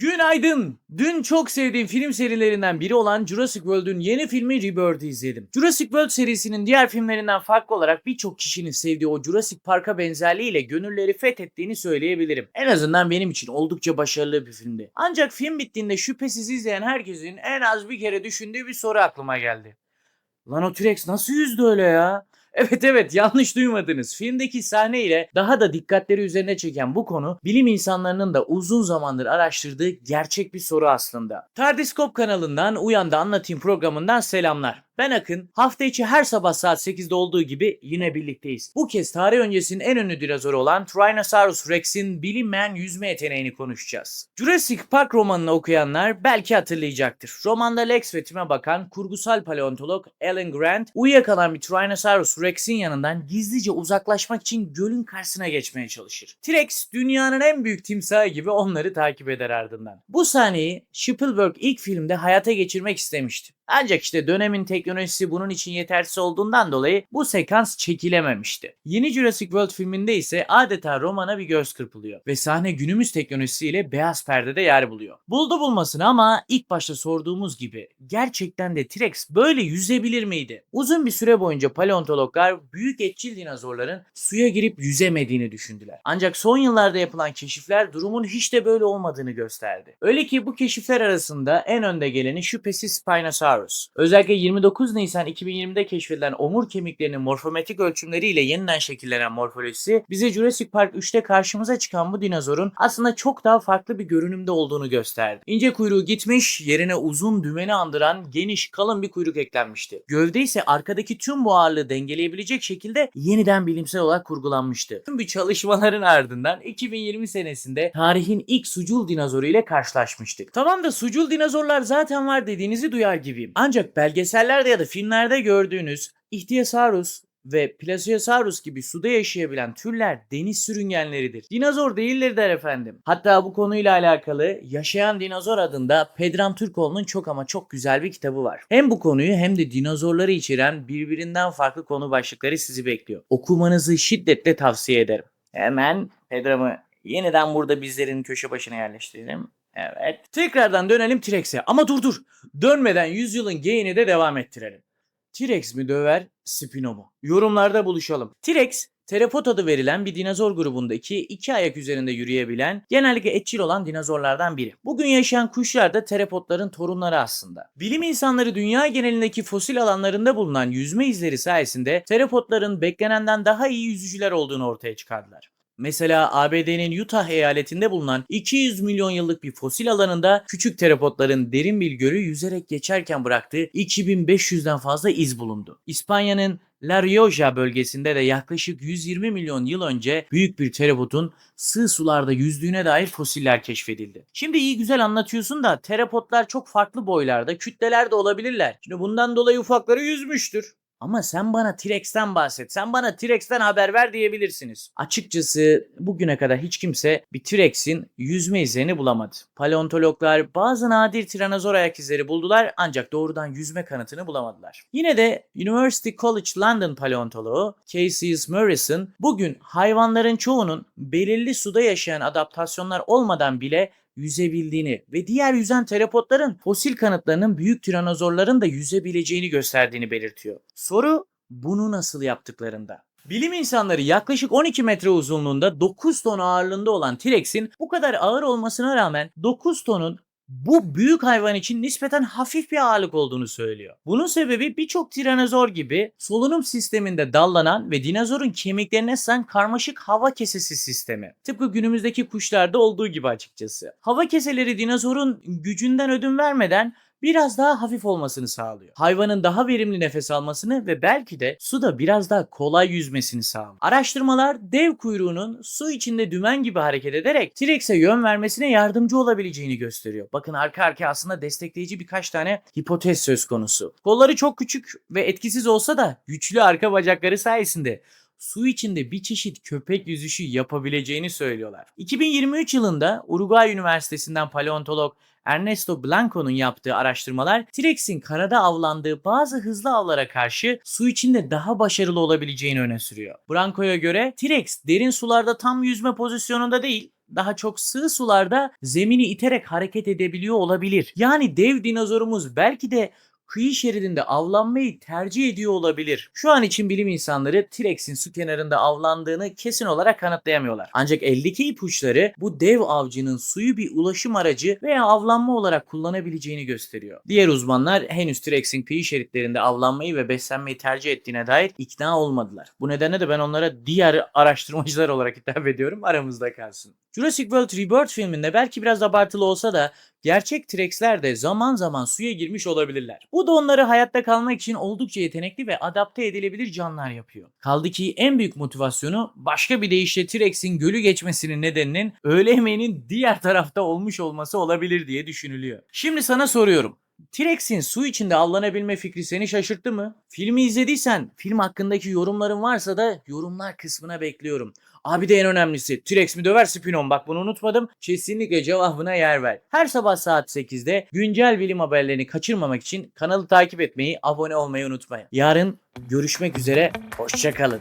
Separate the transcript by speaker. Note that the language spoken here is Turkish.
Speaker 1: Günaydın. Dün çok sevdiğim film serilerinden biri olan Jurassic World'ün yeni filmi Rebirth'ı izledim. Jurassic World serisinin diğer filmlerinden farklı olarak birçok kişinin sevdiği o Jurassic Park'a benzerliğiyle gönülleri fethettiğini söyleyebilirim. En azından benim için oldukça başarılı bir filmdi. Ancak film bittiğinde şüphesiz izleyen herkesin en az bir kere düşündüğü bir soru aklıma geldi. Lan o T-Rex nasıl yüzdü öyle ya? Evet evet yanlış duymadınız. Filmdeki sahne ile daha da dikkatleri üzerine çeken bu konu bilim insanlarının da uzun zamandır araştırdığı gerçek bir soru aslında. Tardiskop kanalından Uyan'da Anlatayım programından selamlar. Ben Akın. Hafta içi her sabah saat 8'de olduğu gibi yine birlikteyiz. Bu kez tarih öncesinin en ünlü dinozoru olan Tyrannosaurus Rex'in bilinmeyen yüzme yeteneğini konuşacağız. Jurassic Park romanını okuyanlar belki hatırlayacaktır. Romanda Lex ve Tim'e bakan kurgusal paleontolog Alan Grant uyuyakalan bir Tyrannosaurus Rex'in yanından gizlice uzaklaşmak için gölün karşısına geçmeye çalışır. T-Rex dünyanın en büyük timsahı gibi onları takip eder ardından. Bu sahneyi Spielberg ilk filmde hayata geçirmek istemişti. Ancak işte dönemin teknolojisi bunun için yetersiz olduğundan dolayı bu sekans çekilememişti. Yeni Jurassic World filminde ise adeta romana bir göz kırpılıyor ve sahne günümüz teknolojisiyle beyaz perdede yer buluyor. Buldu bulmasını ama ilk başta sorduğumuz gibi gerçekten de T-Rex böyle yüzebilir miydi? Uzun bir süre boyunca paleontologlar büyük etçil dinozorların suya girip yüzemediğini düşündüler. Ancak son yıllarda yapılan keşifler durumun hiç de böyle olmadığını gösterdi. Öyle ki bu keşifler arasında en önde geleni şüphesiz Spinosaurus. Özellikle 29 Nisan 2020'de keşfedilen omur kemiklerinin morfometrik ölçümleriyle yeniden şekillenen morfolojisi bize Jurassic Park 3'te karşımıza çıkan bu dinozorun aslında çok daha farklı bir görünümde olduğunu gösterdi. İnce kuyruğu gitmiş, yerine uzun dümeni andıran geniş kalın bir kuyruk eklenmişti. Gövde ise arkadaki tüm bu ağırlığı dengeleyebilecek şekilde yeniden bilimsel olarak kurgulanmıştı. Tüm bu çalışmaların ardından 2020 senesinde tarihin ilk sucul dinozoru ile karşılaşmıştık. Tamam da sucul dinozorlar zaten var dediğinizi duyar gibiyim. Ancak belgesellerde ya da filmlerde gördüğünüz Ichthyosaurus ve Plesiosaurus gibi suda yaşayabilen türler deniz sürüngenleridir. Dinozor değillerdir efendim. Hatta bu konuyla alakalı Yaşayan Dinozor adında Pedram Türkoğlu'nun çok ama çok güzel bir kitabı var. Hem bu konuyu hem de dinozorları içeren birbirinden farklı konu başlıkları sizi bekliyor. Okumanızı şiddetle tavsiye ederim. Hemen Pedram'ı yeniden burada bizlerin köşe başına yerleştirelim. Evet. Tekrardan dönelim T-Rex'e. Ama dur dur. Dönmeden yüzyılın geyini de devam ettirelim. T-Rex mi döver, Spino mu? Yorumlarda buluşalım. T-Rex, Terapod adı verilen bir dinozor grubundaki iki ayak üzerinde yürüyebilen, genellikle etçil olan dinozorlardan biri. Bugün yaşayan kuşlar da terapodların torunları aslında. Bilim insanları dünya genelindeki fosil alanlarında bulunan yüzme izleri sayesinde terapodların beklenenden daha iyi yüzücüler olduğunu ortaya çıkardılar. Mesela ABD'nin Utah eyaletinde bulunan 200 milyon yıllık bir fosil alanında küçük terapodların derin bir gölü yüzerek geçerken bıraktığı 2500'den fazla iz bulundu. İspanya'nın La Rioja bölgesinde de yaklaşık 120 milyon yıl önce büyük bir terapodun sığ sularda yüzdüğüne dair fosiller keşfedildi. Şimdi iyi güzel anlatıyorsun da terapodlar çok farklı boylarda, kütlelerde olabilirler. Şimdi bundan dolayı ufakları yüzmüştür. Ama sen bana T-Rex'ten bahset. Sen bana T-Rex'ten haber ver diyebilirsiniz. Açıkçası bugüne kadar hiç kimse bir T-Rex'in yüzme izlerini bulamadı. Paleontologlar bazı nadir tiranozor ayak izleri buldular ancak doğrudan yüzme kanıtını bulamadılar. Yine de University College London paleontoloğu Casey Morrison bugün hayvanların çoğunun belirli suda yaşayan adaptasyonlar olmadan bile yüzebildiğini ve diğer yüzen terapodların fosil kanıtlarının büyük tiranozorların da yüzebileceğini gösterdiğini belirtiyor. Soru bunu nasıl yaptıklarında. Bilim insanları yaklaşık 12 metre uzunluğunda 9 ton ağırlığında olan T-Rex'in bu kadar ağır olmasına rağmen 9 tonun bu büyük hayvan için nispeten hafif bir ağırlık olduğunu söylüyor. Bunun sebebi birçok tiranozor gibi solunum sisteminde dallanan ve dinozorun kemiklerine sığan karmaşık hava kesesi sistemi. Tıpkı günümüzdeki kuşlarda olduğu gibi açıkçası. Hava keseleri dinozorun gücünden ödün vermeden biraz daha hafif olmasını sağlıyor. Hayvanın daha verimli nefes almasını ve belki de suda biraz daha kolay yüzmesini sağlıyor. Araştırmalar dev kuyruğunun su içinde dümen gibi hareket ederek T-Rex'e yön vermesine yardımcı olabileceğini gösteriyor. Bakın arka arkaya aslında destekleyici birkaç tane hipotez söz konusu. Kolları çok küçük ve etkisiz olsa da güçlü arka bacakları sayesinde su içinde bir çeşit köpek yüzüşü yapabileceğini söylüyorlar. 2023 yılında Uruguay Üniversitesi'nden paleontolog Ernesto Blanco'nun yaptığı araştırmalar T-Rex'in karada avlandığı bazı hızlı avlara karşı su içinde daha başarılı olabileceğini öne sürüyor. Blanco'ya göre T-Rex derin sularda tam yüzme pozisyonunda değil, daha çok sığ sularda zemini iterek hareket edebiliyor olabilir. Yani dev dinozorumuz belki de kıyı şeridinde avlanmayı tercih ediyor olabilir. Şu an için bilim insanları T-Rex'in su kenarında avlandığını kesin olarak kanıtlayamıyorlar. Ancak eldeki ipuçları bu dev avcının suyu bir ulaşım aracı veya avlanma olarak kullanabileceğini gösteriyor. Diğer uzmanlar henüz T-Rex'in kıyı şeritlerinde avlanmayı ve beslenmeyi tercih ettiğine dair ikna olmadılar. Bu nedenle de ben onlara diğer araştırmacılar olarak hitap ediyorum aramızda kalsın. Jurassic World Rebirth filminde belki biraz abartılı olsa da gerçek T-Rex'ler de zaman zaman suya girmiş olabilirler. Bu da onları hayatta kalmak için oldukça yetenekli ve adapte edilebilir canlılar yapıyor. Kaldı ki en büyük motivasyonu başka bir deyişle T-Rex'in gölü geçmesinin nedeninin öğle yemeğinin diğer tarafta olmuş olması olabilir diye düşünülüyor. Şimdi sana soruyorum. T-Rex'in su içinde avlanabilme fikri seni şaşırttı mı? Filmi izlediysen film hakkındaki yorumların varsa da yorumlar kısmına bekliyorum. Abi de en önemlisi T-Rex mi döver Spinon bak bunu unutmadım. Kesinlikle cevabına yer ver. Her sabah saat 8'de güncel bilim haberlerini kaçırmamak için kanalı takip etmeyi, abone olmayı unutmayın. Yarın görüşmek üzere, hoşçakalın.